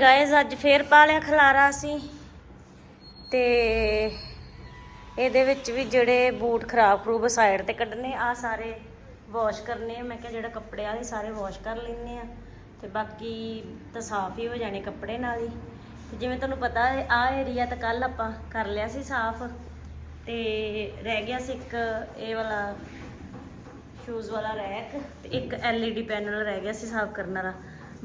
Guys ਅੱਜ ਫੇਰ ਪਾ ਲਿਆ ਖਲਾਰਾ ਅਸੀਂ। ਤੇ ਇਹਦੇ ਵਿੱਚ ਵੀ ਜਿਹੜੇ ਬੂਟ ਖਰਾਬ ਖਰੂਬ ਸਾਈਡ ਤੇ ਕੱਢਨੇ, ਆ ਸਾਰੇ ਵਾਸ਼ ਕਰਨੇ ਮੈਂ ਕਿਹਾ ਜਿਹੜਾ ਕੱਪੜੇ ਵਾਲੇ ਸਾਰੇ ਵਾਸ਼ ਕਰ ਲੈਣੇ ਆ। ਤੇ ਬਾਕੀ ਤਾਂ ਸਾਫ਼ ਹੀ ਹੋ ਜਾਣੇ ਕੱਪੜੇ ਨਾਲ ਹੀ। ਤੇ ਜਿਵੇਂ ਤੁਹਾਨੂੰ ਪਤਾ ਹੈ ਆ ਏਰੀਆ ਤਾਂ ਕੱਲ ਆਪਾਂ ਕਰ ਲਿਆ ਸੀ ਸਾਫ਼। ਤੇ ਰਹਿ ਗਿਆ ਸੀ ਇੱਕ ਇਹ ਵਾਲਾ ਸ਼ੂਜ਼ ਵਾਲਾ ਰੈਕ ਤੇ ਇੱਕ LED ਪੈਨਲ ਰਹਿ ਗਿਆ ਸੀ ਸਾਫ਼ ਕਰਨ ਵਾਲਾ।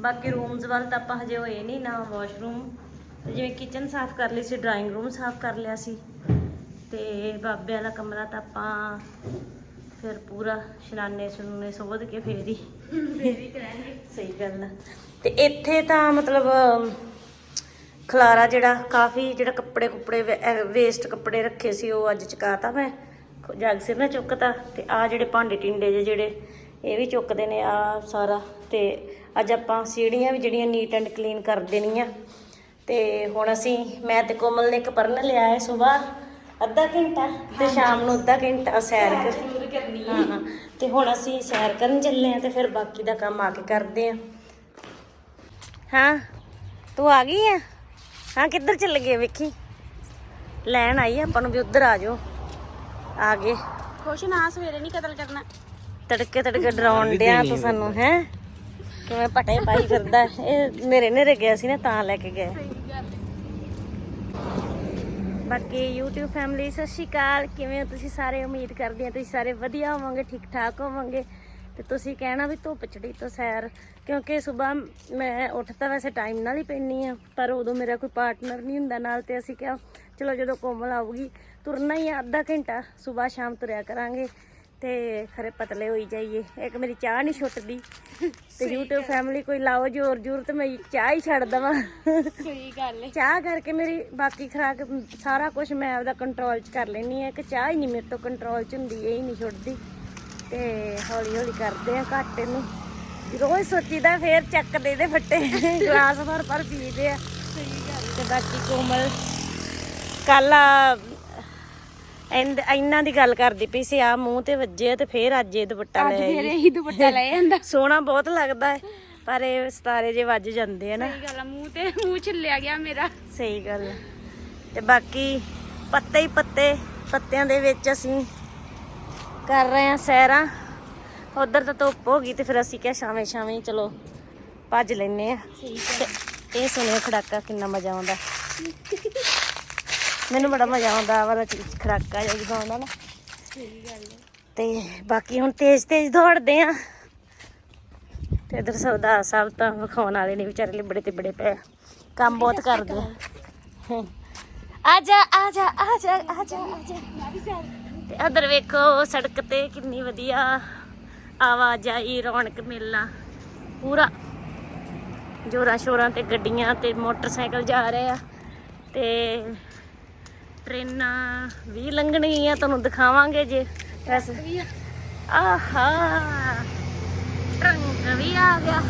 ਬਾਕੀ ਰੂਮਸ ਵੱਲ ਤਾਂ ਆਪਾਂ ਹਜੇ ਹੋਏ ਨਹੀਂ ਨਾ ਵਾਸ਼ਰੂਮ ਜਿਵੇਂ ਕਿਚਨ ਸਾਫ਼ ਕਰ ਲਈ ਸੀ ਡਰਾਇੰਗ ਰੂਮ ਸਾਫ਼ ਕਰ ਲਿਆ ਸੀ। ਤੇ ਬਾਬੇ ਵਾਲਾ ਕਮਰਾ ਤਾਂ ਆਪਾਂ ਫਿਰ ਪੂਰਾ ਸ਼ਨਾਨੇ ਸੁਨਨੇ ਸੋਧ ਕੇ ਫੇਰ ਹੀ ਫੇਰ ਹੀ ਕਰਾਂਗੇ ਸਹੀ ਗੱਲ ਆ। ਤੇ ਇੱਥੇ ਤਾਂ ਮਤਲਬ ਖਲਾਰਾ ਜਿਹੜਾ ਕਾਫੀ ਜਿਹੜਾ ਕੱਪੜੇ ਕੁੱਪੜੇ ਵੇਸਟ ਕੱਪੜੇ ਰੱਖੇ ਸੀ, ਉਹ ਅੱਜ ਚੁਕਾਤਾ ਮੈਂ। ਜਗ ਸਿਰ ਨਾ ਚੁੱਕਤਾ, ਤੇ ਆ ਜਿਹੜੇ ਭਾਂਡੇ ਟਿੰਡੇ ਜਿਹੇ ਜਿਹੜੇ, ਇਹ ਵੀ ਚੁੱਕਦੇ ਨੇ ਆ ਸਾਰਾ। ਤੇ ਅੱਜ ਆਪਾਂ ਸੀੜੀਆਂ ਵੀ ਜਿਹੜੀਆਂ ਨੀਟ ਐਂਡ ਕਲੀਨ ਕਰ ਦੇਣੀਆਂ। ਤੇ ਹੁਣ ਅਸੀਂ ਮੈਂ ਤੇ ਕੋਮਲ ਨੇ ਇੱਕ ਪਰਨ ਲਿਆ ਹੈ ਸਵੇਰ ਅੱਧਾ ਘੰਟਾ ਤੇ ਸ਼ਾਮ ਨੂੰ ਅੱਧਾ ਘੰਟਾ ਸੈਰ ਕਰ ਹਾਂ। ਹਾਂ ਤੇ ਹੁਣ ਅਸੀਂ ਸੈਰ ਕਰਨ ਚੱਲੇ ਆ ਤੇ ਫਿਰ ਬਾਕੀ ਦਾ ਕੰਮ ਆ ਕੇ ਕਰਦੇ ਆ ਹਾਂ ਤੂੰ ਆ ਗਈ ਆ ਹਾਂ ਕਿੱਧਰ ਚੱਲ ਗਏ ਵੇਖੀ? ਲੈਣ ਆਈ ਆ ਆਪਾਂ ਨੂੰ ਵੀ ਉੱਧਰ ਆ ਜਾਓ। ਆ ਗਏ। ਖੁਸ਼ ਨਾ ਸਵੇਰੇ ਨਹੀਂ ਕਤਲ ਕਰਨਾ। ਤੜਕੇ ਤੜਕੇ ਡਰਾਉਣ ਡਿਆ ਤੂੰ ਸਾਨੂੰ ਹੈ? ਕਿਵੇਂ ਪਟੇ ਪਾਈ ਫਿਰਦਾ? ਇਹ ਨੇਰੇ ਨੇਰੇ ਗਿਆ ਸੀ ਨਾ ਤਾਂ ਲੈ ਕੇ ਗਏ ਬਾਕੀ YouTube ਫੈਮਿਲੀ ਸਤਿ ਸ਼੍ਰੀ ਅਕਾਲ। ਕਿਵੇਂ ਹੋ ਤੁਸੀਂ ਸਾਰੇ? ਉਮੀਦ ਕਰਦੇ ਹਾਂ ਤੁਸੀਂ ਸਾਰੇ ਵਧੀਆ ਹੋਵੋਗੇ ਠੀਕ ਠਾਕ ਹੋਵੋਗੇ। ਤੇ ਤੁਸੀਂ ਕਹਿਣਾ ਵੀ ਧੁੱਪ ਚੜੀ ਤੋਂ ਸੈਰ ਕਿਉਂਕਿ ਸਵੇਰ ਮੈਂ ਉੱਠ ਤਾਂ ਵੈਸੇ ਟਾਈਮ ਨਾਲ ਹੀ ਪੈਣੀ ਆ ਪਰ ਉਦੋਂ ਮੇਰਾ ਕੋਈ ਪਾਰਟਨਰ ਨਹੀਂ ਹੁੰਦਾ ਨਾਲ ਤੇ ਅਸੀਂ ਕਿਹਾ ਚਲੋ ਜਦੋਂ ਕੋਮਲ ਆਊਗੀ ਤੁਰਨਾ ਹੀ ਆ ਅੱਧਾ ਘੰਟਾ ਸਵੇਰ ਸ਼ਾਮ ਤੁਰਿਆ ਕਰਾਂਗੇ। ਤੇ ਖਰੇ ਪਤਲੇ ਹੋਈ ਜਾਈਏ। ਇੱਕ ਮੇਰੀ ਚਾਹ ਨਹੀਂ ਛੁੱਟਦੀ। ਤੇ YouTube ਫੈਮਿਲੀ ਕੋਈ ਲਾਓ ਜੋਰ ਜੋਰ ਤੇ ਮੈਂ ਚਾਹ ਹੀ ਛੱਡ ਦਵਾਂ। ਸਹੀ ਗੱਲ ਹੈ ਚਾਹ ਕਰਕੇ ਮੇਰੀ ਬਾਕੀ ਖਰਾਕ ਸਾਰਾ ਕੁਝ ਮੈਂ ਆਪਦਾ ਕੰਟਰੋਲ 'ਚ ਕਰ ਲੈਣੀ ਹੈ। ਕਿ ਚਾਹ ਹੀ ਨਹੀਂ ਮੇਰੇ ਤੋਂ ਕੰਟਰੋਲ 'ਚ ਹੁੰਦੀ ਇਹ ਹੀ ਨਹੀਂ ਛੁੱਟਦੀ। ਤੇ ਹੌਲੀ ਹੌਲੀ ਕਰਦੇ ਆ ਘੱਟ ਇਹਨੂੰ। ਰੋਜ਼ ਸੋਚੀਦਾ ਫੇਰ ਚੱਕਦੇ ਇਹਦੇ ਫੱਟੇ। ਗਲਾਸ ਭਰ ਭਰ ਪੀਦੇ ਆ। ਸਹੀ ਗੱਲ ਤੇ ਬਾਕੀ ਕੋਮਲ ਕੱਲ ਇਹਨਾਂ ਦੀ ਗੱਲ ਕਰਦੀ ਪਈ ਸੀ ਆ ਮੂੰਹ ਤੇ ਵੱਜੇ ਤੇ ਫੇਰ ਅੱਜ ਇਹ ਦੁਪੱਟਾ ਅੱਜ ਲੈ ਫੇਰ ਆਈ। ਇਹੀ ਦੁਪੱਟਾ ਲੈ ਜਾਂਦਾ ਸੋਹਣਾ ਬਹੁਤ ਲੱਗਦਾ ਹੈ ਪਰ ਇਹ ਸਤਾਰੇ ਜੇ ਵੱਜ ਜਾਂਦੇ ਆ ਨਾ। ਸਹੀ ਗੱਲ ਆ ਮੂੰਹ ਤੇ ਮੂੰਹ ਛਿੱਲਿਆ ਗਿਆ ਮੇਰਾ। ਸਹੀ ਗੱਲ ਹੈ। ਤੇ ਬਾਕੀ ਪੱਤੇ ਹੀ ਪੱਤੇ ਪੱਤਿਆਂ ਦੇ ਵਿੱਚ ਅਸੀਂ ਕਰ ਰਹੇ ਹਾਂ ਸੈਰਾਂ। ਉਧਰ ਤਾਂ ਧੁੱਪ ਹੋ ਗਈ ਤੇ ਫਿਰ ਅਸੀਂ ਕਿਹਾ ਸ਼ਾਮੇ ਸ਼ਾਮੇ ਚਲੋ ਭੱਜ ਲੈਨੇ ਆ। ਇਹ ਸੁਣਿਓ ਖੜਾਕਾ ਕਿੰਨਾ ਮਜ਼ਾ ਆਉਂਦਾ। ਮੈਨੂੰ ਬੜਾ ਮਜ਼ਾ ਆਉਂਦਾ ਆਹ ਵਾਲਾ ਚੀਜ਼ ਖੜਾਕਾ ਜਿਹਾ ਜਦੋਂ ਆਉਂਦਾ ਨਾ ਸਹੀ ਗੱਲ ਤੇ ਬਾਕੀ ਹੁਣ ਤੇਜ਼ ਤੇਜ਼ ਦੌੜਦੇ ਆ। ਤੇ ਇਧਰ ਸਰਦਾਰ ਸਾਹਿਬ ਤਾਂ ਵਿਖਾਉਣ ਵਾਲੇ ਨੇ ਵਿਚਾਰੇ ਲਿਬੜੇ ਤੇ ਬੜੇ ਪਏ ਕੰਮ ਬਹੁਤ ਕਰਦੇ ਆ। ਆ ਜਾ ਆ ਜਾ ਆ ਜਾ ਆ ਜਾ ਆ ਜਾ। ਤੇ ਇਧਰ ਵੇਖੋ ਸੜਕ ਤੇ ਕਿੰਨੀ ਵਧੀਆ ਆਵਾਜਾਈ ਰੌਣਕ ਮੇਲਾ। ਪੂਰਾ। ਜੋਰਾਂ ਸ਼ੋਰਾਂ ਤੇ ਗੱਡੀਆਂ ਤੇ ਮੋਟਰਸਾਈਕਲ ਜਾ ਰਹੇ ਆ। ਤੇ ਟ੍ਰੇਨਾਂ ਵੀ ਲੰਘਣਗੀਆਂ, ਤੁਹਾਨੂੰ ਦਿਖਾਵਾਂਗੇ ਜੇ। ਵੈਸੇ ਆਹਾ, ਟਰੰਕ ਵੀ ਆ ਗਿਆ।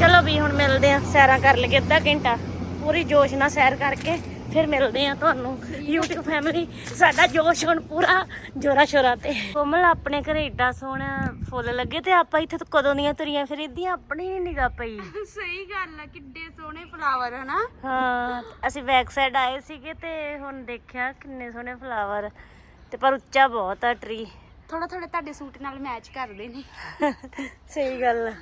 ਚਲੋ ਵੀ ਹੁਣ ਮਿਲਦੇ ਆ ਸੈਰਾਂ ਕਰ ਲਈਏ ਅੱਧਾ ਘੰਟਾ। ਪੂਰੀ ਜੋਸ਼ ਨਾਲ ਸੈਰ ਕਰਕੇ। ਫਿਰ ਮਿਲਦੇ ਆ ਤੁਹਾਨੂੰ। YouTube ਫੈਮਿਲੀ ਸਾਡਾ ਜੋਸ਼ ਹੁਣ ਪੂਰਾ ਜੋਰਾ ਸ਼ੋਰਾ ਤੇ। ਕੋਮਲ ਆਪਣੇ ਘਰੇ ਏਡਾ ਸੋਹਣਾ ਫੁੱਲ ਲੱਗੇ ਤੇ ਆਪਾਂ ਇੱਥੇ ਕਦੋਂ ਦੀਆਂ ਤੁਰੀਆਂ ਫਿਰਦੀਆਂ? ਆਪਣੀ ਨਹੀਂ ਨਿਗਾ ਪਈ। ਸਹੀ ਗੱਲ ਆ ਕਿੱਡੇ ਸੋਹਣੇ ਫਲਾਵਰ ਹਨਾ? ਹਾਂ ਅਸੀਂ ਬੈਕ ਸਾਈਡ ਆਏ ਸੀਗੇ ਤੇ ਹੁਣ ਦੇਖਿਆ ਕਿੰਨੇ ਸੋਹਣੇ ਫਲਾਵਰ ਤੇ ਪਰ ਉੱਚਾ ਬਹੁਤ ਆ ਟਰੀ ਥੋੜਾ ਥੋੜਾ ਤੁਹਾਡੇ ਸੂਟ ਨਾਲ ਮੈਚ ਕਰਦੇ ਨੇ। ਸਹੀ ਗੱਲ ਆ।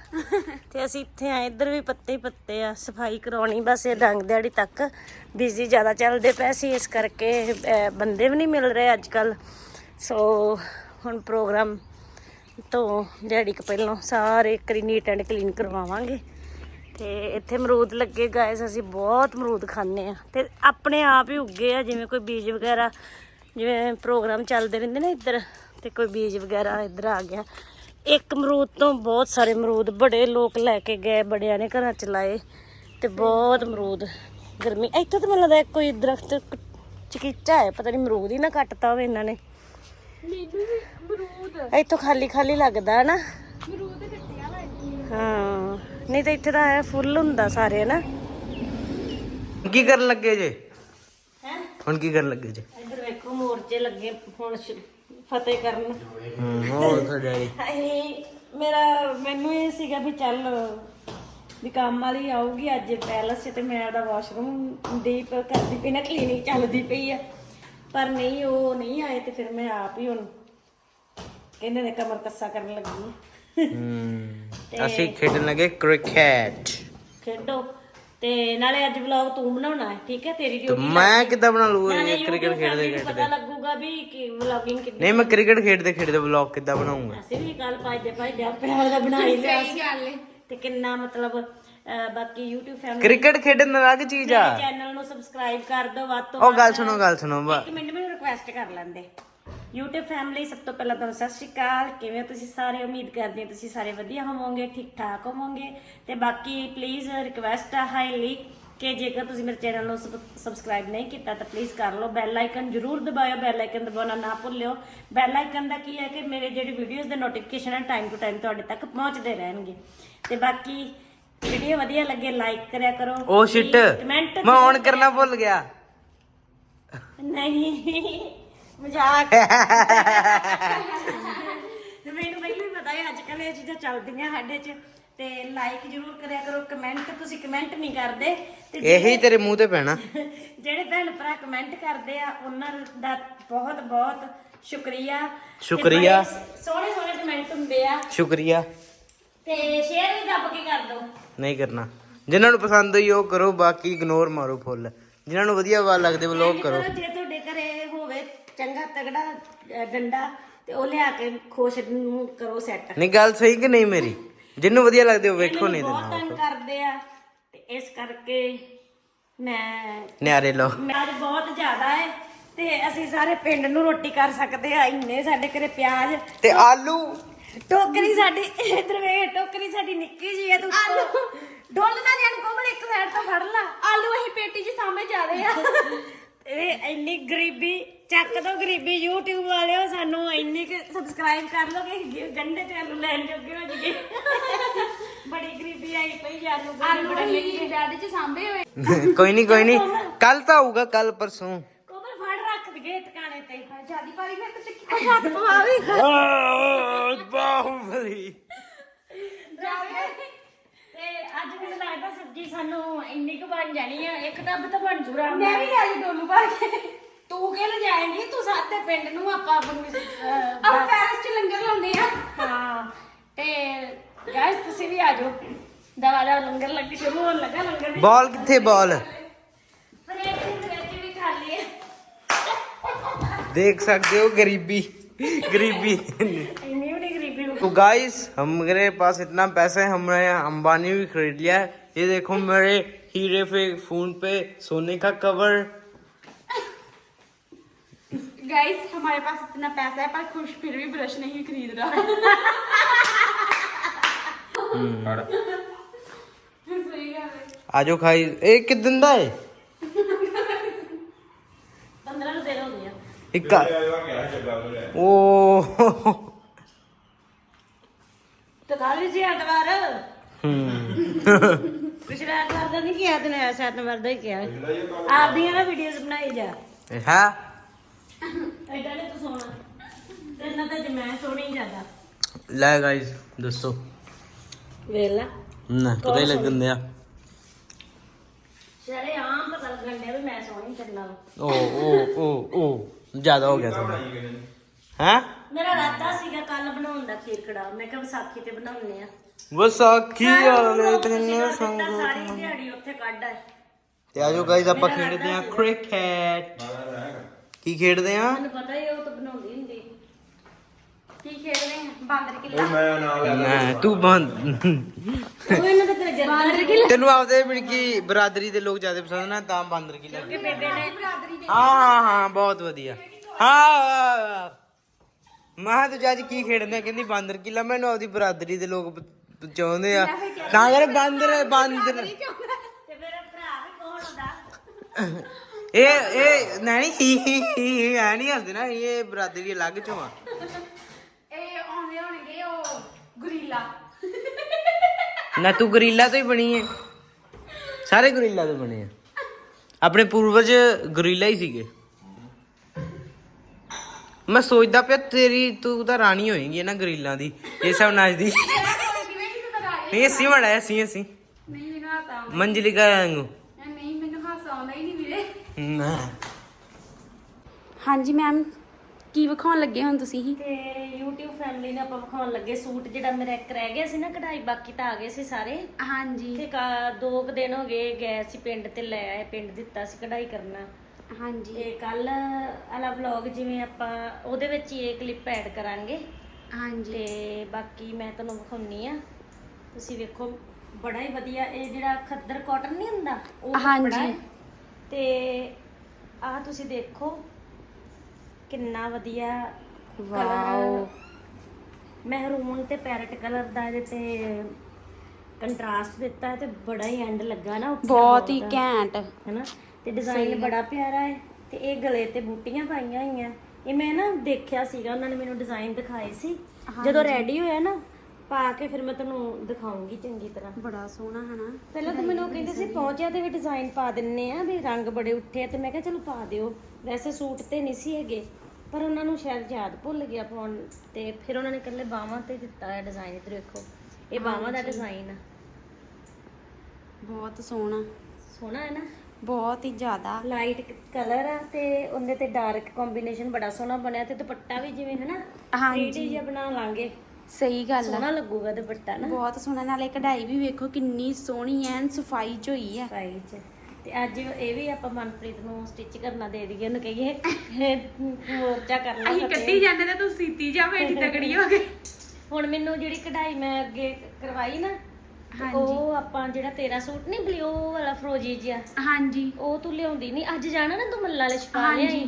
ਤੇ ਅਸੀਂ ਇੱਥੇ ਆਏ ਇੱਧਰ ਵੀ ਪੱਤੇ ਹੀ ਪੱਤੇ ਆ ਸਫ਼ਾਈ ਕਰਾਉਣੀ ਬਸ ਇਹ ਰੰਗ ਦਿਹਾੜੀ ਤੱਕ। ਬਿਜ਼ੀ ਜ਼ਿਆਦਾ ਚੱਲਦੇ ਪਏ ਸੀ ਇਸ ਕਰਕੇ ਅਹ, ਬੰਦੇ ਵੀ ਨਹੀਂ ਮਿਲ ਰਹੇ ਅੱਜ ਕੱਲ ਸੋ ਹੁਣ ਪ੍ਰੋਗਰਾਮ ਤੋਂ ਦਿਹਾੜੀ ਕੁ ਪਹਿਲਾਂ ਸਾਰੇ ਇੱਕ ਨੀਟ ਐਂਡ ਕਲੀਨ ਕਰਵਾਵਾਂਗੇ। ਤੇ ਇੱਥੇ ਅਮਰੂਦ ਲੱਗੇ ਗਾਇਸ ਅਸੀਂ ਬਹੁਤ ਅਮਰੂਦ ਖਾਂਦੇ ਆ। ਤੇ ਆਪਣੇ ਆਪ ਹੀ ਉੱਗੇ ਆ ਜਿਵੇਂ ਕੋਈ ਬੀਜ ਵਗੈਰਾ ਜਿਵੇਂ ਪ੍ਰੋਗਰਾਮ ਚੱਲਦੇ ਰਹਿੰਦੇ ਨੇ ਇੱਧਰ। ਤੇ ਕੋਈ ਬੀਜ ਵਗੈਰਾ ਇੱਧਰ ਆ ਗਿਆ। ਇੱਕ ਅਮਰੂਦ ਤੋਂ ਬਹੁਤ ਸਾਰੇ ਅਮਰੂਦ ਬੜੇ ਲੋਕ ਲੈ ਕੇ ਗਏ ਬੜਿਆਂ ਨੇ ਘਰਾਂ ਚ ਲਾਏ ਤੇ ਬਹੁਤ ਅਮਰੂਦ। ਗਰਮੀ ਇੱਥੇ ਤਾਂ ਮੈਨੂੰ ਲੱਗਦਾ ਕੋਈ ਦਰਖਤ ਚਕੀਚਾ ਹੈ ਪਤਾ ਨਹੀਂ ਅਮਰੂਦ ਹੀ ਨਾ ਕੱਟਤਾ ਹੋਵੇ ਇਹਨਾਂ ਨੇ। ਮੈਨੂੰ ਵੀ ਅਮਰੂਦ। ਇੱਥੋਂ ਖਾਲੀ ਖਾਲੀ ਲੱਗਦਾ ਹੈ ਨਾ। ਅਮਰੂਦ ਕੱਟਿਆ ਲੱਗੀ ਹਾਂ ਨਹੀਂ ਤਾਂ ਇੱਥੇ ਤਾਂ ਐ ਫੁੱਲ ਹੁੰਦਾ ਸਾਰੇ ਨਾ। ਕੀ ਕਰਨ ਲੱਗੇ ਜੇ? ਹੈ? ਹੁਣ ਕੀ ਕਰਨ ਲੱਗੇ ਜੇ? ਇੱਧਰ ਵੇਖੋ ਮੋਰਚੇ ਲੱਗੇ ਹੁਣ ਸ਼- ਫਤਿਹ ਕਰਨ। ਹੂੰ ਹੋਰ ਤੁਹਾਡੇ ਇਹ ਮੇਰਾ ਮੈਨੂੰ ਇਹ ਸੀਗਾ ਵੀ ਚੱਲ ਵੀ ਕੰਮ ਵਾਲੀ ਆਊਗੀ ਅੱਜ ਪੈਲਸ 'ਚ ਤੇ ਮੈਂ ਆਪਦਾ ਵਾਸ਼ਰੂਮ ਡੀਪ ਕਰਦੀ ਪਈ ਨਾ ਕਲੀਨਿੰਗ ਚੱਲਦੀ ਪਈ ਆ। ਪਰ ਨਹੀਂ ਉਹ ਨਹੀਂ ਆਏ ਤੇ ਫਿਰ ਮੈਂ ਆਪ ਹੀ ਹੁਣ ਕਹਿੰਦੇ ਨੇ ਕਮਰ ਕੱਸਾ ਕਰਨ ਲੱਗੀ ਅਸੀਂ ਖੇਡਣ ਲੱਗੇ ਕ੍ਰਿਕਟ ਖੇਡੋ। ਤੇ ਨਾਲੇ ਅੱਜ ਵਲੌਗ ਤੂੰ ਬਣਾਉਣਾ ਹੈ ਠੀਕ ਹੈ? ਤੇਰੀ ਡਿਊਟੀ ਮੈਂ ਕਿੱਦਾਂ ਬਣਾ ਲੂ ਨਾਲੇ ਕ੍ਰਿਕਟ ਖੇਡਦੇ ਖੇਡਦੇ। ਪਤਾ ਲੱਗੂਗਾ ਵੀ ਕਿ ਵਲੌਗਿੰਗ ਕਿੰਨੀ ਨਹੀਂ ਮੈਂ ਕ੍ਰਿਕਟ ਖੇਡਦੇ ਖੇਡਦੇ ਵਲੌਗ ਕਿੱਦਾਂ ਬਣਾਉਂਗਾ ਅਸੀਂ ਵੀ ਕੱਲ ਭੱਜਦੇ ਭੱਜਦੇ ਆਪੇ ਆਪਦਾ ਬਣਾ ਹੀ ਲਿਆ ਸੀ। ਸਹੀ ਗੱਲ ਏ। ਤੇ ਕਿੰਨਾ ਮਤਲਬ ਅਹ, ਬਾਕੀ YouTube ਫੈਮਿਲੀ ਕ੍ਰਿਕਟ ਖੇਡਣ ਨਾਲ ਅਲੱਗ ਚੀਜ਼ ਆ। ਚੈਨਲ ਨੂੰ ਸਬਸਕ੍ਰਾਈਬ ਕਰ ਦਿਓ ਵੱਧ ਤੋਂ ਉਹ ਗੱਲ। ਸੁਣੋ ਗੱਲ ਸੁਣੋ ਬ- ਇੱਕ ਮਿੰਟ ਮੈਨੂੰ ਰਿਕੁਐਸਟ ਕਰ ਲੈਂਦੇ। YouTube ਫੈਮਿਲੀ ਸਭ ਤੋਂ ਪਹਿਲਾਂ ਤੁਹਾਨੂੰ ਸਤਿ ਸ਼੍ਰੀ ਅਕਾਲ। ਕਿਵੇਂ ਹੋ ਤੁਸੀਂ ਸਾਰੇ? ਉਮੀਦ ਕਰਦੇ ਹਾਂ ਤੁਸੀਂ ਸਾਰੇ ਵਧੀਆ ਹੋਵੋਗੇ ਠੀਕ ਠਾਕ ਹੋਵੋਗੇ। ਤੇ ਬਾਕੀ ਪਲੀਜ਼ ਰਿਕੁਐਸਟ ਆ ਹਾਈਲੀ ਕਿ ਜੇਕਰ ਤੁਸੀਂ ਮੇਰੇ ਚੈਨਲ ਨੂੰ ਸਬਸਕ੍ਰਾਈਬ ਨਹੀਂ ਕੀਤਾ ਤਾਂ ਪਲੀਜ਼ ਕਰ ਲਓ। ਬੈਲ ਆਈਕਨ ਜਰੂਰ ਦਬਾਇਓ ਬੈਲ ਆਈਕਨ ਦਬਾਉਣਾ ਨਾ ਭੁੱਲਿਓ। ਬੈਲ ਆਈਕਨ ਦਾ ਕੀ ਹੈ ਕਿ ਮੇਰੇ ਜਿਹੜੇ ਵੀਡੀਓਜ਼ ਦੇ ਨੋਟੀਫਿਕੇਸ਼ਨ ਹੈ ਟਾਈਮ ਟੂ ਟਾਈਮ ਤੁਹਾਡੇ ਤੱਕ ਪਹੁੰਚਦੇ ਰਹਿਣਗੇ। ਤੇ ਬਾਕੀ ਵੀਡੀਓ ਵਧੀਆ ਲੱਗੇ ਲਾਈਕ ਕਰਿਆ ਕਰੋ। ਉਹ ਸ਼ਿਟ ਕਮੈਂਟ ਮੈਂ ਔਨ ਕਰਨਾ ਭੁੱਲ ਗਿਆ। ਨਹੀਂ। ਮਜ਼ਾਕ। ਮੈਨੂੰ ਪਹਿਲਾਂ ਹੀ ਪਤਾ ਹੈ ਅੱਜ ਕੱਲ੍ਹ ਇਹ ਚੀਜ਼ਾਂ ਚੱਲਦੀਆਂ ਸਾਡੇ 'ਚ। ਤੇ ਲਾਈਕ ਜ਼ਰੂਰ ਕਰਿਆ ਕਰੋ ਕਮੈਂਟ ਤੁਸੀਂ ਕਮੈਂਟ ਨਹੀਂ ਕਰਦੇ। ਤੇ ਇਹੀ ਤੇਰੇ ਮੂੰਹ ਤੇ ਪੈਣਾ। ਜਿਹੜੇ ਭੈਣ ਭਰਾ ਕਮੈਂਟ ਕਰਦੇ ਆ ਉਹਨਾਂ ਦਾ ਬਹੁਤ ਬਹੁਤ ਸ਼ੁਕਰੀਆ। ਤੇ ਸ਼ੁਕਰੀਆ। ਸੋਹਣੇ ਸੋਹਣੇ ਕਮੈਂਟ ਹੁੰਦੇ ਆ। ਸ਼ੁਕਰੀਆ। ਤੇ ਸ਼ੇਅਰ ਵੀ ਦੱਬ ਕੇ ਕਰ ਦਿਓ। ਨਹੀਂ ਕਰਨਾ। ਜਿਨ੍ਹਾਂ ਨੂੰ ਪਸੰਦ ਹੋਈ ਉਹ ਕਰੋ ਬਾਕੀ ਇਗਨੋਰ ਮਾਰੋ ਫੁੱਲ। ਜਿਨ੍ਹਾਂ ਨੂੰ ਵਧੀਆ ਵਾਲ ਲੱਗਦੇ ਵਲੋਗ ਕਰੋ। ਜੇ ਚੰਗਾ ਤਗੜਾ ਡੰਡਾ ਤੇ ਉਹ ਲਿਆ ਕੇ ਖੁਸ਼ ਨੂੰ ਕਰੋ ਸੈੱਟ ਨਹੀਂ ਗੱਲ ਸਹੀ ਕਿ ਨਹੀਂ ਮੇਰੀ? ਜਿੰਨੂੰ ਵਧੀਆ ਲੱਗਦੇ ਉਹ ਵੇਖੋ ਨਹੀਂ ਬਹੁਤ ਦੇਣਾ ਤੰਗ ਕਰਦੇ ਆ ਤੇ ਇਸ ਕਰਕੇ ਮੈਂ ਨਿਆਰੇ ਮੈਂ ਅੱਜ ਬਹੁਤ ਜ਼ਿਆਦਾ ਹੈ ਤੇ ਅਸੀਂ ਸਾਰੇ ਪਿੰਡ ਨੂੰ ਰੋਟੀ ਕਰ ਸਕਦੇ ਆ ਇੰਨੇ ਸਾਡੇ ਘਰੇ ਪਿਆਜ਼। ਤੇ ਆਲੂ? ਟੋਕਰੀ ਸਾਡੀ ਇਧਰ ਵੇ ਟੋਕਰੀ ਸਾਡੀ ਨਿੱਕੀ ਜੀ ਆ ਤੂੰ ਡੋਲ ਨਾ ਜਾਣ ਕੋਮਲ ਇੱਕ ਸਾਈਡ ਤੋਂ ਫੜ ਲਾ। ਆਲੂ ਅਸੀਂ ਪੇਟੀ 'ਚ ਸਾਹਮਣੇ ਜਾਦੇ ਆ। ਇਹ ਇੰਨੀ ਗਰੀਬੀ ਚੱਕ ਦੋ ਗਰੀਬੀ YouTube ਵਾਲਿਓ ਸਾਨੂੰ ਇੰਨੀ ਕਿ ਸਬਸਕ੍ਰਾਈਬ ਕਰ ਲਓ ਕਿ ਗੰਡੇ ਤੇ ਆਲੂ ਲੈਣ ਜੋਗੇ ਹੋ ਜਗੇ ਬੜੀ ਗਰੀਬੀ ਆਈ ਪਈ ਜਾਨੂੰ ਆਲੂ ਅਸੀਂ ਬੈਡ 'ਚ ਸਾਂਭੇ ਹੋਏ। ਕੋਈ ਨਹੀਂ ਕੋਈ ਨਹੀਂ ਕੱਲ ਤਾਂ ਆਊਗਾ ਕੱਲ ਪਰਸੋਂ। ਕੋਮਲ ਫੜ ਰੱਖ ਦਗੇ ਟਿਕਾਣੇ ਤੇ। ਜਿਆਦੀ ਪਾਰੀ ਮੈਂ ਤੇ ਕੀ ਹੱਥ ਪਵਾਵੀ ਬਾਹੂਬਲੀ। ਤੇ ਅੱਜ ਮੈਨੂੰ ਲੱਗਦਾ ਸਬਜੀ ਸਾਨੂੰ ਇੰਨੀ ਕੁ ਬਣ ਜਾਣੀ ਆ। ਇੱਕ ਟੱਬ ਤਾਂ ਬਣ ਜੂਰਾ ਮੈਂ ਵੀ ਆਈ ਡੋਲੂ ਭਰ ਕੇ। ਤੂੰ ਕਿ ਲੈ ਜਾਏਂਗੀ ਤੂੰ ਸਾਡੇ ਪਿੰਡ ਨੂੰ ਆਪਾਂ ਬੰਗੀ ਆਪਾਂ ਪੈਰਿਸ 'ਚ ਲੰਗਰ ਲਾਉਂਦੇ ਆ ਹਾਂ ਤੇ ਗਾਇਸ ਤੁਸੀਂ ਵੀ ਆ ਜਾਓ ਦਵਾ ਦਾ ਲੰਗਰ ਲੱਗ ਸ਼ੁਰੂ ਹੋਣ ਲੱਗਾ ਲੰਗਰ ਦੀ ਬਾਲ ਕਿੱਥੇ ਬਾਲ ਫਰੇਟ ਦੀ ਫਰੇਟ ਵੀ ਖਾਲੀ ਹੈ देख सकते हो गरीबी गरीबी ਇੰਨੀ ਵੀ ਨਹੀਂ ਗਰੀਬੀ ਨੂੰ तो गाइस हमारे पास इतना पैसा है हमने अंबानी भी खरीद लिया है ये देखो मेरे हीरे पे फोन पे सोने का कवर गाइस हमारे पास इतना पैसा है पर खुश फिर भी ब्रश नहीं खरीद रहा सही गल है आजो खाई ए कि दिन दा है 15 ਨੂੰ ਦੇ ਦੋ ਹੁੰਦੀਆਂ एक का ओ ਤੇ ਖਾਲੀ ਸੀ ਐਤਵਾਰ हम्म ਪਿਛਲੇ ਐਤਵਾਰ ਦਾ ਨਹੀਂ ਕਿਹਾ ਤੈਨੂੰ ਐਸ ਐਤਵਾਰ ਦਾ ਹੀ ਕਿਹਾ ਆਪਦੀਆਂ ਨਾ ਵੀਡੀਓਜ਼ ਬਣਾਈ ਜਾ है ਐਡਾ ਨੇ ਤੂੰ ਸੋਣਾ ਤੇ ਨਾ ਤਾਂ ਜਮੈਂ ਸੋਣੀ ਜ਼ਿਆਦਾ। ਲੈ ਗਾਇਸ ਦੱਸੋ। ਵੇਲਾ ਨਾ ਪਤਾ ਹੀ ਲੱਗਣ ਦਿਆ। ਸ਼ਰੇ ਆਮ ਪਤਾ ਲੱਗਣ ਦਿਆ ਵੀ ਮੈਂ ਸੋਣੀ ਕਰਨਾ ਓ ਓ ਓ ਓ ਜ਼ਿਆਦਾ ਹੋ ਗਿਆ ਥੋੜਾ ਹੈ? ਮੇਰਾ ਰਾਤਾ ਸੀਗਾ ਕੱਲ ਬਣਾਉਣ ਦਾ ਖੀਰਕੜਾ। ਮੈਂ ਕਿਹਾ ਵਿਸਾਖੀ ਤੇ ਬਣਾਉਣੇ ਆ। ਵਿਸਾਖੀ ਵਾਲੇ ਦਿਨ ਸੰਗ ਸਾਰੀ ਦਿਹਾੜੀ ਉੱਥੇ ਕੱਢ ਆਏ। ਤੇ ਆਜੋ ਗਾਇਸ ਆਪਾਂ ਖੇਡਦੇ ਆ ਕ੍ਰਿਕਟ ਕੀ ਖੇਡਦੇ ਆ? ਤੁਹਾਨੂੰ ਪਤਾ ਹੀ ਉਹ ਤਾਂ ਬਣਾਉਂਦੀ ਹੁੰਦੀ। ਕੀ ਖੇਡਦੇ ਆ? ਬਾਂਦਰ ਕਿੱਲਾ। ਮੈਂ ਨਾਲ ਮੈਂ ਤੂੰ ਬੰਦ ਉਹ ਇਹਨਾਂ ਦਾ ਤੇਰਾ ਬਾਂਦਰ ਤੈਨੂੰ ਆਪਦੇ ਮਿਲ ਕੀ ਬਰਾਦਰੀ ਦੇ ਲੋਕ ਜ਼ਿਆਦਾ ਪਸੰਦ ਨਾ ਤਾਂ ਬਾਂਦਰ ਕਿੱਲਾ। ਹਾਂ ਹਾਂ ਹਾਂ ਬਹੁਤ ਵਧੀਆ। ਹਾਂ। ਮਾਂ ਤੂੰ ਅੱਜ ਕੀ ਖੇਡਦੇ ਕਹਿੰਦੀ ਬਾਂਦਰ ਕਿਲਾ। ਮੈਨੂੰ ਆਪਦੀ ਬਰਾਦਰੀ ਦੇ ਲੋਕ ਚਾਹੁੰਦੇ ਆ। ਤਾਂ ਕਰ ਬਾਂਦਰ ਬਾਂਦਰ ਤੇ ਭਰਾ ਵੀ ਕੋਲ ਹੁੰਦਾ? ਇਹ ਇਹ ਨਹੀਂ ਨਾ ਇਹ ਬਰਾਦਰੀ ਅਲੱਗ ਚੋਂ ਤੂੰ ਗਰੀਲਾ ਤੋਂ ਹੀ ਬਣੀ ਹੈ ਸਾਰੇ ਗਰੀਲਾ ਤੋਂ ਬਣੇ ਆ। ਆਪਣੇ ਪੂਰਵਜ ਗਰੀਲਾ ਹੀ ਸੀਗੇ। ਮੈਂ ਸੋਚਦਾ ਪਿਆ ਤੇਰੀ ਤੂੰ ਤਾਂ ਰਾਣੀ ਹੋਏਗੀ ਨਾ ਗਰੀਲਾ ਦੀ ਇਹ ਸਭ ਨੱਚਦੀ। ਨਹੀਂ ਅਸੀਂ ਮੜਾ ਅਸੀਂ ਅਸੀਂ। ਨਹੀਂ ਮੈਨੂੰ ਆਤਾ। ਮੰਜਲਿਕਾ ਵਾਂਗੂ ਨਾ। ਹਾਂਜੀ ਮੈਮ ਕੀ ਵਿਖਾਉਣ ਲੱਗੇ ਹੁਣ ਤੁਸੀਂ ਹੀ? ਤੇ YouTube ਫੈਮਿਲੀ ਨੇ ਆਪਾਂ ਵਿਖਾਉਣ ਲੱਗੇ ਸੂਟ ਜਿਹੜਾ ਮੇਰਾ ਇੱਕ ਰਹਿ ਗਿਆ ਸੀ ਨਾ ਕਢਾਈ ਬਾਕੀ ਤਾਂ ਆ ਗਏ ਸੀ ਸਾਰੇ। ਹਾਂਜੀ। ਤੇ ਕਾ- ਦੋ ਕੁ ਦਿਨ ਹੋ ਗਏ ਗਏ ਸੀ ਪਿੰਡ ਤੇ ਲੈ ਆਏ ਪਿੰਡ ਦਿੱਤਾ ਸੀ ਕਢਾਈ ਕਰਨਾ। ਹਾਂਜੀ। ਤੇ ਕੱਲ ਵਾਲਾ ਵਲੌਗ ਜਿਵੇਂ ਆਪਾਂ ਉਹਦੇ ਵਿੱਚ ਹੀ ਇਹ ਕਲਿੱਪ ਐਡ ਕਰਾਂਗੇ। ਹਾਂਜੀ। ਤੇ ਬਾਕੀ ਮੈਂ ਤੁਹਾਨੂੰ ਵਿਖਾਉਣੀ ਆ। ਤੁਸੀਂ ਵੇਖੋ ਬੜਾ ਹੀ ਵਧੀਆ ਇਹ ਜਿਹੜਾ ਖੱਦਰ ਕਾਟਨ ਨਹੀਂ ਹੁੰਦਾ ਉਹ ਹਾਂਜੀ। ਹੈ। ਤੇ ਆਹ ਤੁਸੀਂ ਦੇਖੋ ਕਿੰਨਾ ਵਧੀਆ ਵਾਓ ਮਹਿਰੂਨ ਤੇ ਪੈਰਟ ਕਲਰ ਦਾ ਇਹਦੇ ਤੇ ਕੰਟਰਾਸਟ ਦਿੱਤਾ ਹੈ ਤੇ ਬੜਾ ਹੀ ਐਂਡ ਲੱਗਾ ਨਾ ਉੱਥੇ ਬਹੁਤ ਹੀ। ਘੈਂਟ। ਹੈਨਾ? ਤੇ ਡਿਜ਼ਾਈਨ ਬੜਾ ਪਿਆਰਾ ਹੈ ਤੇ ਇਹ ਗਲੇ ਤੇ ਬੂਟੀਆਂ ਪਾਈਆਂ ਹੋਈਆਂ। ਇਹ ਮੈਂ ਨਾ ਦੇਖਿਆ ਸੀਗਾ ਉਹਨਾਂ ਨੇ ਮੈਨੂੰ ਡਿਜ਼ਾਈਨ ਦਿਖਾਏ ਸੀ। ਜਦੋਂ ਰੈਡੀ ਹੋਇਆ ਨਾ ਪਾ ਕੇ ਫਿਰ ਮੈਂ ਤੁਹਾਨੂੰ ਦਿਖਾਉਂਗੀ ਚੰਗੀ ਤਰ੍ਹਾਂ। ਬੜਾ ਸੋਹਣਾ ਹਨਾ। ਪਹਿਲਾਂ ਤਾਂ ਮੈਨੂੰ ਕਹਿੰਦੇ ਸੀ ਪਹੁੰਚਿਆ ਤੇ ਵੀ ਡਿਜ਼ਾਈਨ ਪਾ ਦਿੰਨੇ ਆ ਵੀ ਰੰਗ ਬੜੇ ਉੱਠੇ ਆ ਤੇ ਮੈਂ ਕਿਹਾ ਚਲੋ ਪਾ ਦਿਓ। ਵੈਸੇ ਸੂਟ ਤੇ ਨਹੀਂ ਸੀ ਹੈਗੇ ਪਰ ਉਹਨਾਂ ਨੂੰ ਸ਼ਾਇਦ ਯਾਦ ਭੁੱਲ ਗਿਆ ਪਾਉਣ ਤੇ ਫਿਰ ਉਹਨਾਂ ਨੇ ਇਕੱਲੇ ਬਾਹਾਂ ਤੇ ਦਿੱਤਾ ਹੈ ਡਿਜ਼ਾਈਨ ਇੱਧਰ ਵੇਖੋ ਇਹ ਬਾਹਾਂ ਦਾ ਡਿਜ਼ਾਈਨ ਆ। ਬਹੁਤ ਸੋਹਣਾ। ਸੋਹਣਾ ਹੈ ਨਾ? ਬਹੁਤ ਹੀ ਜ਼ਿਆਦਾ। ਲਾਈਟ ਕਲਰ ਆ ਤੇ ਉਹਦੇ ਤੇ ਡਾਰਕ ਕੰਬੀਨੇਸ਼ਨ ਬੜਾ ਸੋਹਣਾ ਬਣਿਆ ਤੇ ਦੁਪੱਟਾ ਵੀ ਜਿਵੇਂ ਹੈ ਨਾ ਹਾਂਜੀ। 3D ਜਿਹਾ ਬਣਾ ਲਾਂਗੇ। ਸਹੀ ਗੱਲ ਆ। ਸੋਹਣਾ ਲੱਗੂਗਾ ਦੁਪੱਟਾ ਨਾ। ਬਹੁਤ ਸੋਹਣਾ ਨਾਲੇ ਕਢਾਈ ਵੀ ਵੇਖੋ ਕਿੰਨੀ ਸੋਹਣੀ ਐਨ ਸਫ਼ਾਈ ਚ ਹੋਈ ਆ ਸਾਈਜ਼ ਚ। ਤੇ ਅੱਜ ਇਹ ਵੀ ਆਪਾਂ ਮਨਪ੍ਰੀਤ ਨੂੰ ਸਟਿਚ ਕਰਨਾ ਦੇ ਦਈਏ ਉਹਨੂੰ ਕਹੀਏ ਮੋਰਚਾ ਕਰ ਲਾ ਅਸੀਂ ਕੱਢੀ ਜਾਂਦੇ ਤੇ ਤੂੰ ਸੀਤੀ ਜਾ ਬੇਟੀ ਤਕੜੀ ਹੋ ਗਈ। ਹੁਣ ਮੈਨੂੰ ਜਿਹੜੀ ਕਢਾਈ ਮੈਂ ਅੱਗੇ ਕਰਵਾਈ ਨਾ ਉਹ ਆਪਾਂ ਜਿਹੜਾ ਤੇਰਾ ਸੂਟ ਨਹੀਂ ਬਲਿਊ ਵਾਲਾ ਫਰੋਜੀ ਜਿਹਾ ਹਾਂਜੀ। ਉਹ ਤੂੰ ਲਿਆਉਂਦੀ ਨਹੀਂ ਅੱਜ ਜਾਣਾ ਨਾ ਤੂੰ ਮੱਲਾ ਵਾਲੇ ਛਪਾ ਲਿਆਈ।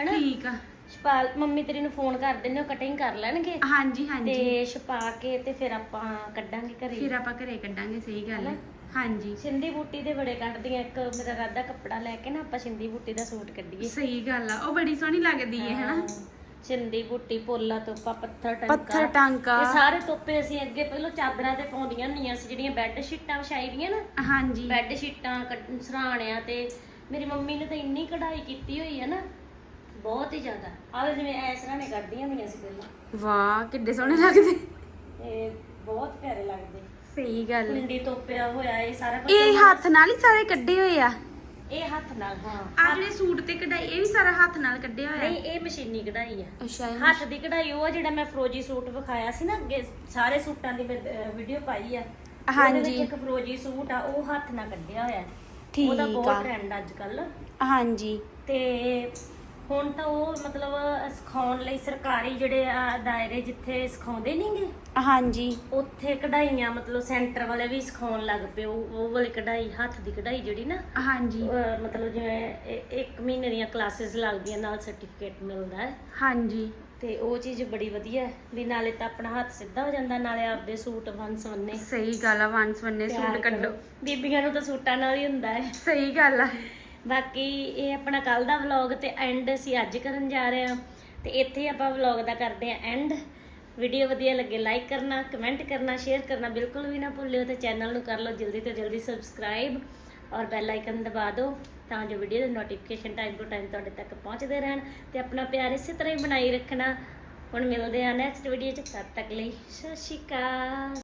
ਹਨਾ? ਠੀਕ ਆ। ਛਪਾਲ ਮੰਮੀ ਤੇਰੀ ਨੂੰ ਫੋਨ ਕਰ ਦਿੰਦੇ ਉਹ ਕਟਿੰਗ ਕਰ ਲੈਣਗੇ। ਹਾਂਜੀ ਹਾਂਜੀ। ਤੇ ਛਪਾ ਕੇ ਤੇ ਫਿਰ ਆਪਾਂ ਕੱਢਾਂਗੇ ਘਰੇ। ਫਿਰ ਆਪਾਂ ਘਰੇ ਕੱਢਾਂਗੇ ਸਹੀ ਗੱਲ ਹੈ। ਹਾਂਜੀ। ਸਿੰਧੀ ਬੂਟੀ ਦੇ ਬੜੇ ਕੱਢਦੀਆਂ ਇੱਕ ਮੇਰਾ ਰਾਦਾ ਕੱਪੜਾ ਲੈ ਕੇ ਨਾ ਆਪਾਂ ਸਿੰਧੀ ਬੂਟੀ ਦਾ ਸੂਟ ਕੱਢੀਏ। ਸਹੀ ਗੱਲ ਆ ਉਹ ਬੜੀ ਸੋਹਣੀ ਲੱਗਦੀ ਹੈ ਹਨਾ? ਸਿੰਧੀ ਬੂਟੀ ਪੋਲਾ ਤੋਪਾ ਪੱਥਰ ਟੰਕਾ। ਪੱਥਰ ਟਾਂਕਾ। ਇਹ ਸਾਰੇ ਤੋਪੇ ਅਸੀਂ ਅੱਗੇ ਪਹਿਲਾਂ ਚਾਦਰਾਂ ਤੇ ਪਾਉਂਦੀਆਂ ਹੁੰਦੀਆਂ ਸੀ ਜਿਹੜੀਆਂ ਬੈੱਡ ਸ਼ੀਟਾਂ ਵਿਛਾਈ ਦੀਆਂ ਨਾ। ਹਾਂਜੀ। ਬੈੱਡ ਸ਼ੀਟਾਂ ਕੱਢ- ਸਰਾਣਿਆਂ ਤੇ। ਮੇਰੀ ਮੰਮੀ ਨੇ ਤਾਂ ਇੰਨੀ ਕਢਾਈ ਕੀਤੀ ਹੋਈ ਹੈ ਨਾ ਬਹੁਤ ਹੀ ਜ਼ਿਆਦਾ। ਆਹ ਜਿਵੇਂ ਐ ਸਰਾਣੇ ਕੱਢਦੀਆਂ ਹੁੰਦੀਆਂ ਸੀ ਪਹਿਲਾਂ। ਵਾਹ ਕਿੱਡੇ ਸੋਹਣੇ ਲੱਗਦੇ। ਤੇ ਬਹੁਤ ਪਿਆਰੇ ਲੱਗਦੇ। ਸਹੀ ਗੱਲ। ਕੁੰਡੀ ਤੋਪਿਆ ਹੋਇਆ ਇਹ ਸਾਰਾ ਕੁਝ ਇਹ ਹੱਥ ਨਾਲ ਹੀ ਸਾਰੇ ਕੱਢੇ ਹੋਏ ਆ। ਇਹ ਹੱਥ ਨਾਲ ਹਾਂ। ਆ ਜਿਹੜੇ ਸੂਟ ਤੇ ਕਢਾਈ ਇਹ ਵੀ ਸਾਰਾ ਹੱਥ ਨਾਲ ਕੱਢਿਆ ਹੋਇਆ। ਨਹੀਂ ਇਹ ਮਸ਼ੀਨੀ ਕਢਾਈ ਆ। ਅੱਛਾ ਇਹ- ਹੱਥ ਦੀ ਕਢਾਈ ਉਹ ਆ ਜਿਹੜਾ ਮੈਂ ਫਰੋਜੀ ਸੂਟ ਵਿਖਾਇਆ ਸੀ ਨਾ ਅੱਗੇ ਸਾਰੇ ਸੂਟਾਂ ਦੀ ਵੀਡੀਓ ਪਾਈ ਆ। ਉਹਦੇ ਹਾਂਜੀ। ਵਿੱਚ ਇੱਕ ਫਰੋਜੀ ਸੂਟ ਆ ਉਹ ਹੱਥ ਨਾਲ ਕੱਢਿਆ ਹੋਇਆ। ਠੀਕ ਉਹਦਾ ਆ। ਬਹੁਤ ਟ੍ਰੈਂਡ ਅੱਜ ਕੱਲ ਹਾਂਜੀ। ਤੇ ਹੁਣ ਤਾਂ ਉਹ ਮਤਲਬ ਸਿਖਾਉਣ ਲਈ ਸਰਕਾਰੀ ਜਿਹੜੇ ਆ ਦਾਇਰੇ ਜਿੱਥੇ ਸਿਖਾਉਂਦੇ ਨਹੀਂਗੇ ਹਾਂਜੀ। ਉੱਥੇ ਕਢਾਈਆਂ ਮਤਲਬ ਸੈਂਟਰ ਵਾਲੇ ਵੀ ਸਿਖਾਉਣ ਲੱਗ ਪਏ ਉਹ ਉਹ ਵਾਲੀ ਕਢਾਈ ਹੱਥ ਦੀ ਕਢਾਈ ਜਿਹੜੀ ਨਾ ਹਾਂਜੀ। ਅਹ ਮਤਲਬ ਜਿਵੇਂ ਇ- ਇੱਕ ਮਹੀਨੇ ਦੀਆਂ ਕਲਾਸਿਸ ਲੱਗਦੀਆਂ ਨਾਲ ਸਰਟੀਫਿਕੇਟ ਮਿਲਦਾ ਹੈ। ਹਾਂਜੀ। ਤੇ ਉਹ ਚੀਜ਼ ਬੜੀ ਵਧੀਆ ਹੈ ਵੀ ਨਾਲੇ ਤਾਂ ਆਪਣਾ ਹੱਥ ਸਿੱਧਾ ਹੋ ਜਾਂਦਾ ਨਾਲੇ ਆਪਦੇ ਸੂਟ ਵੰਨ ਸਵੰਨੇ ਸਹੀ ਗੱਲ ਆ ਵੰਨ ਸਵੰਨੇ ਸੂਟ ਕੱਢੋ। ਬੀਬੀਆਂ ਨੂੰ ਤਾਂ ਸੂਟਾਂ ਨਾਲ ਹੀ ਹੁੰਦਾ ਹੈ। ਸਹੀ ਗੱਲ ਆ। ਬਾਕੀ ਇਹ ਆਪਣਾ ਕੱਲ ਦਾ ਵਲੌਗ ਤੇ ਐਂਡ ਅਸੀਂ ਅੱਜ ਕਰਨ ਜਾ ਰਹੇ ਹਾਂ। ਤੇ ਇੱਥੇ ਆਪਾਂ ਵਲੌਗ ਦਾ ਕਰਦੇ ਹਾਂ ਐਂਡ ਵੀਡੀਓ ਵਧੀਆ ਲੱਗੇ ਲਾਈਕ ਕਰਨਾ ਕਮੈਂਟ ਕਰਨਾ ਸ਼ੇਅਰ ਕਰਨਾ ਬਿਲਕੁਲ ਵੀ ਨਾ ਭੁੱਲਿਓ ਤੇ ਚੈਨਲ ਨੂੰ ਕਰ ਲਓ ਜਲਦੀ ਤੋਂ ਜਲਦੀ ਸਬਸਕ੍ਰਾਈਬ ਔਰ ਬੈਲ ਆਈਕਨ ਦਬਾ ਦਿਓ ਤਾਂ ਜੋ ਵੀਡੀਓ ਦੇ ਨੋਟੀਫਿਕੇਸ਼ਨ ਟਾਈਮ ਟੂ ਟਾਈਮ ਤੁਹਾਡੇ ਤੱਕ ਪਹੁੰਚਦੇ ਰਹਿਣ ਤੇ ਆਪਣਾ ਪਿਆਰ ਇਸੇ ਤਰ੍ਹਾਂ ਹੀ ਬਣਾਈ ਰੱਖਣਾ। ਹੁਣ ਮਿਲਦੇ ਆ ਨੈਕਸਟ ਵੀਡੀਓ ਚ, ਤਦ ਤੱਕ ਲਈ ਸਤਿ ਸ਼੍ਰੀ ਅਕਾਲ।